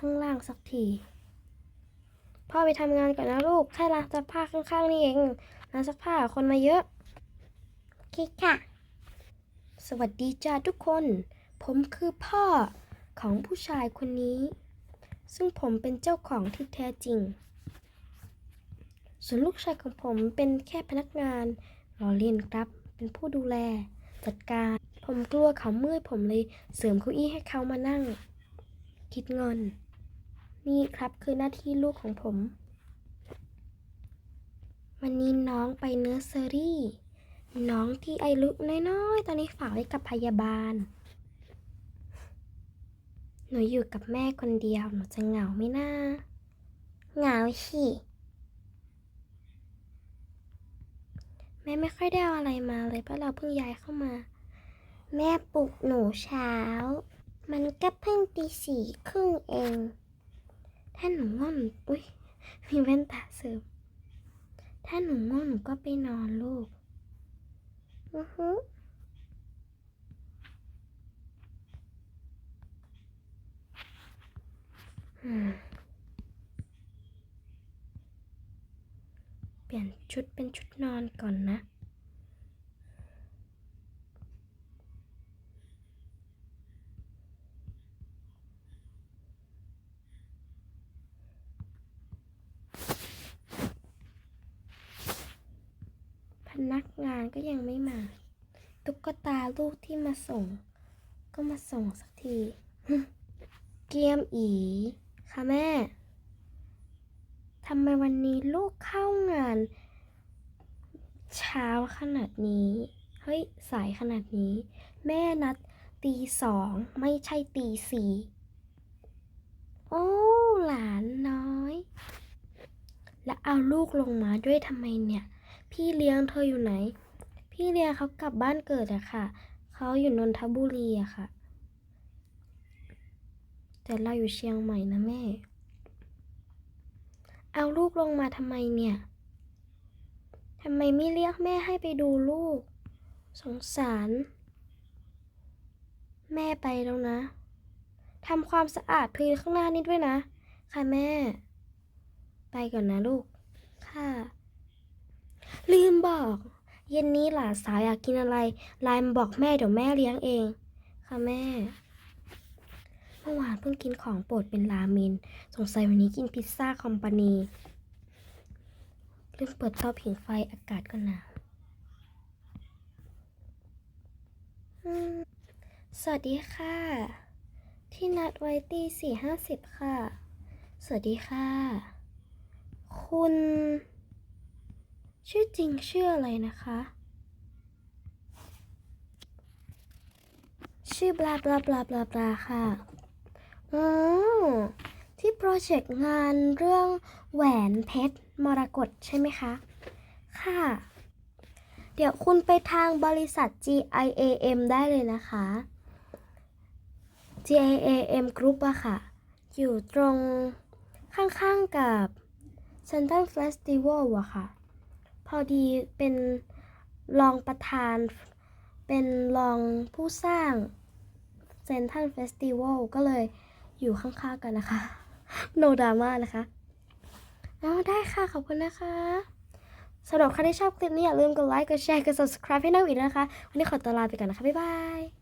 ข้างล่างสักที พ่อไปทำงานก่อนนะลูก แค่ล้างซักผ้าข้างๆนี่เองล้างซักผ้าคนมาเยอะคิดค่ะ สวัสดีจ้าทุกคน ผมคือพ่อของผู้ชายคนนี้ ซึ่งผมเป็นเจ้าของที่แท้จริง ส่วนลูกชายของผมเป็นแค่พนักงานรอเล่นครับ เป็นผู้ดูแล จัดการ ผมกลัวเขาเมื่อยผมเลยเสริมเก้าอี้ให้เขามานั่ง คิดเงิน นี่ครับคือหน้าที่ลูกของผม วันนี้น้องไปเนอร์เซอรี่ น้องที่อายุน้อยๆ ตอนนี้ฝากไว้กับพยาบาล หนูอยู่กับแม่คนเดียว หนูจะเหงาไหมนะเหงาสิแม่ไม่ค่อยได้เอาอะไรมาเลยเพราะเราเพิ่งย้ายเข้ามา แม่ปลุกหนูเช้า มันก็เพิ่งตีสี่ครึ่งเอง ถ้าหนูง่วงหนูอุ้ยมีแว่นตาเสริม ถ้าหนูง่วงหนูก็ไปนอนลูกอือฮึอืมเปลี่ยนชุดเป็นชุดนอนก่อนนะ นักงานก็ยังไม่มา ตุ๊กตาลูกที่มาส่ง ก็มาส่งสักที เกียมอี ค่ะแม่ทำไมวันนี้ลูกเข้างาน เช้าขนาดนี้ เฮ้ย สายขนาดนี้ แม่นัดตีสองไม่ใช่ตีสี่โอ้หลานน้อย แล้วเอาลูกลงมาด้วยทำไมเนี่ย พี่เลี้ยงเธออยู่ไหน พี่เลี้ยงเขากลับบ้านเกิดอะค่ะ เขาอยู่นนทบุรีอะค่ะ แต่เราอยู่เชียงใหม่นะแม่ เอาลูกลงมาทำไมเนี่ยทำไมไม่เรียกแม่ให้ไปดูลูก สงสาร แม่ไปแล้วนะทำความสะอาดพื้นข้างหน้านี่ด้วยนะ ค่ะแม่ ไปก่อนนะลูก ค่ะ บอก เย็นนี้หลานสาวอยากกินอะไรไลน์มาบอกแม่เดี๋ยวแม่เลี้ยงเอง ค่ะแม่ เมื่อวานเพิ่งกินของโปรดเป็นราเมนสงสัยวันนี้กินพิซซ่าคอมพานีลืมเปิดเตาผิงไฟอากาศก็หนาวสวัสดีค่ะ ที่นัดไว้ตีสี่ห้าสิบค่ะ สวัสดีค่ะ คุณ ชื่อจริงชื่ออะไรนะคะ ชื่อบลาบลาบลาบลาบลาค่ะอ๋อที่โปรเจกต์งานเรื่องแหวนเพชรมรกตใช่ไหมคะ ค่ะ เดี๋ยวคุณไปทางบริษัท GIAM ได้เลยนะคะ GIAM Group อะค่ะ อยู่ตรงข้างๆกับ Central Festival อะค่ะ พอดีเป็นรองประธาน เป็นรองผู้สร้างเซนทันเฟสติวัลก็เลยอยู่ข้างๆกันนะคะ โนดราม่านะคะอ๋อได้ค่ะ ขอบคุณนะคะสำหรับใครที่ชอบคลิปนี้อย่าลืมกดไลค์ กดแชร์ กด subscribe ให้น้องอีกนะคะ วันนี้ขอตัวลาไปก่อนนะคะ บ๊ายบาย